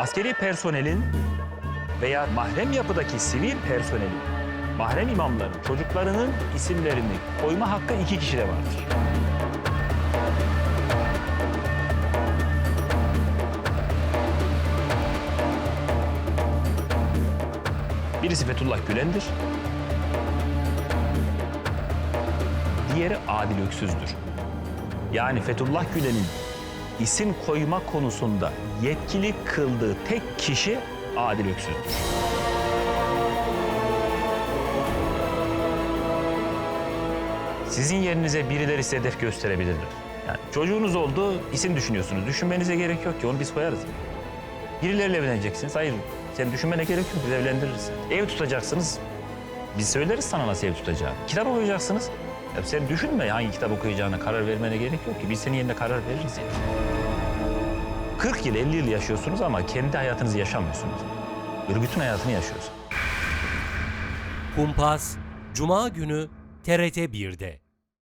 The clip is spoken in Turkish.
Askeri personelin veya mahrem yapıdaki sivil personelin, mahrem imamların çocuklarının isimlerini koyma hakkı iki kişide vardır. Birisi Fethullah Gülen'dir. Diğeri Adil Öksüz'dür. Yani Fethullah Gülen'in isim koyma konusunda yetkili kıldığı tek kişi Adil Öksüz'dür. Sizin yerinize birileri size hedef gösterebilirler. Yani çocuğunuz oldu, isim düşünüyorsunuz. Düşünmenize gerek yok ki, onu biz koyarız. Birileriyle evleneceksiniz. Hayır, sen düşünmene gerek yok, biz evlendiririz. Ev tutacaksınız, biz söyleriz sana nasıl ev tutacağını. Kitap okuyacaksınız. Ya sen düşünme hangi kitap okuyacağına karar vermene gerek yok ki. Biz senin yerine karar veririz yani. 40 yıl, 50 yıl yaşıyorsunuz ama kendi hayatınızı yaşamıyorsunuz. Örgütün hayatını yaşıyorsunuz. Kumpas Cuma günü TRT 1'de.